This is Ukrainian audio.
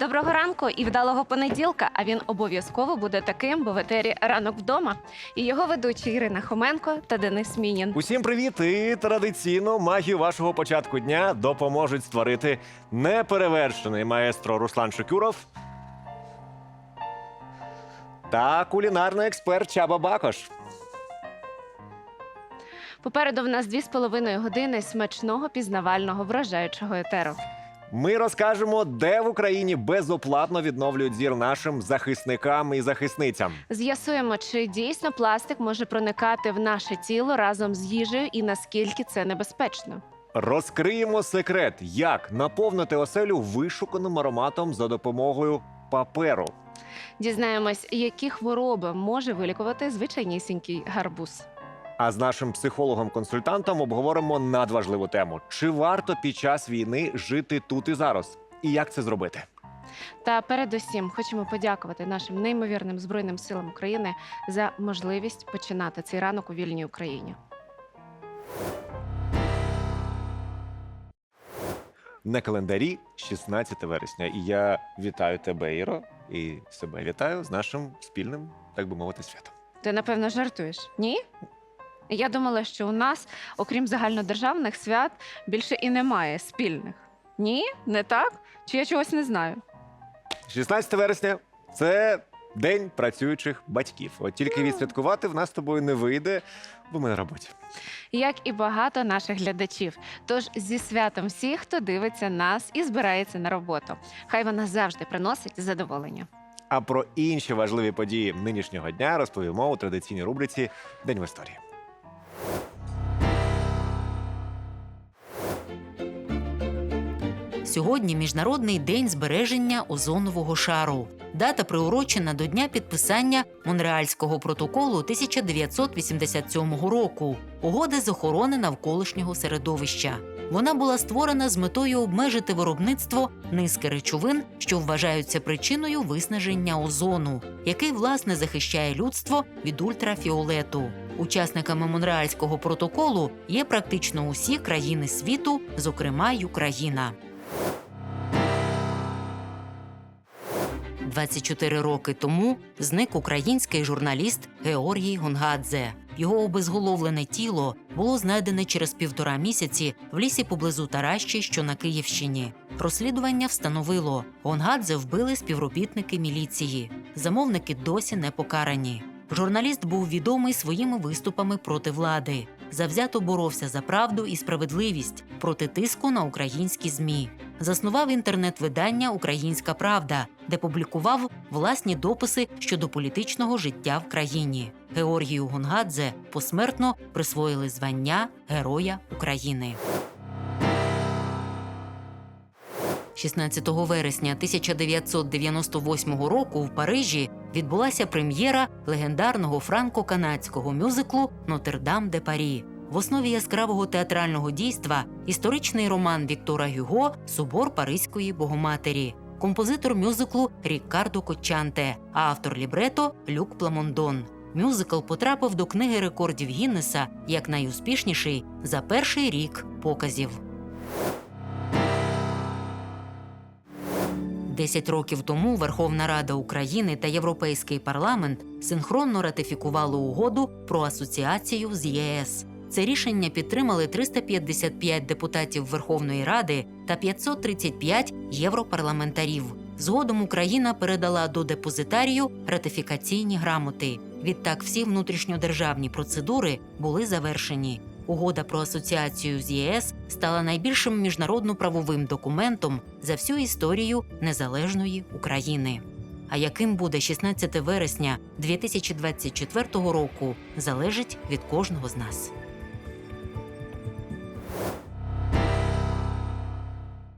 Доброго ранку і вдалого понеділка. А він обов'язково буде таким, бо в етері ранок вдома. І його ведучі Ірина Хоменко та Денис Мінін. Усім привіт! І традиційно магію вашого початку дня допоможуть створити неперевершений маестро Руслан Шокюров та кулінарний експерт Чаба Бакош. Попереду в нас дві з половиною години смачного пізнавального вражаючого етеру. Ми розкажемо, де в Україні безоплатно відновлюють зір нашим захисникам і захисницям. З'ясуємо, чи дійсно пластик може проникати в наше тіло разом з їжею і наскільки це небезпечно. Розкриємо секрет, як наповнити оселю вишуканим ароматом за допомогою паперу. Дізнаємось, які хвороби може вилікувати звичайнісінький гарбуз. А з нашим психологом-консультантом обговоримо надважливу тему: чи варто під час війни жити тут і зараз? І як це зробити? Та передусім хочемо подякувати нашим неймовірним збройним силам України за можливість починати цей ранок у вільній Україні. На календарі 16 вересня. І я вітаю тебе, Іро, і себе вітаю з нашим спільним, так би мовити, святом. Ти напевно жартуєш? Ні? Я думала, що у нас, окрім загальнодержавних свят, більше і немає спільних. Ні, не так? Чи я чогось не знаю? 16 вересня це день працюючих батьків. От тільки відсвяткувати в нас з тобою не вийде, бо ми на роботі. Як і багато наших глядачів. Тож зі святом всіх, хто дивиться нас і збирається на роботу. Хай вона завжди приносить задоволення. А про інші важливі події нинішнього дня розповімо у традиційній рубриці День в історії. Сьогодні Міжнародний день збереження озонового шару. Дата приурочена до дня підписання Монреальського протоколу 1987 року, угоди з охорони навколишнього середовища. Вона була створена з метою обмежити виробництво низки речовин, що вважаються причиною виснаження озону, який власне захищає людство від ультрафіолету. Учасниками Монреальського протоколу є практично усі країни світу, зокрема й Україна. 24 роки тому зник український журналіст Георгій Гонгадзе. Його обезголовлене тіло було знайдене через півтора місяці в лісі поблизу Таращі, що на Київщині. Розслідування встановило, Гонгадзе вбили співробітники міліції. Замовники досі не покарані. Журналіст був відомий своїми виступами проти влади. Завзято боровся за правду і справедливість проти тиску на українські змі. Заснував інтернет-видання Українська Правда, де публікував власні дописи щодо політичного життя в країні. Георгію Гонгадзе посмертно присвоїли звання Героя України. 16 вересня 1998 року в Парижі відбулася прем'єра легендарного франко-канадського мюзиклу Нотр-Дам де Парі. В основі яскравого театрального дійства історичний роман Віктора Гюго Собор Паризької Богоматері, композитор мюзиклу Ріккардо Кочанте, а автор лібрето Люк Пламондон. Мюзикл потрапив до книги рекордів Гіннеса як найуспішніший за перший рік показів. Десять років тому Верховна Рада України та Європейський парламент синхронно ратифікували угоду про асоціацію з ЄС. Це рішення підтримали 355 депутатів Верховної Ради та 535 європарламентарів. Згодом Україна передала до депозитарію ратифікаційні грамоти. Відтак всі внутрішньодержавні процедури були завершені. Угода про асоціацію з ЄС стала найбільшим міжнародно-правовим документом за всю історію незалежної України. А яким буде 16 вересня 2024 року, залежить від кожного з нас.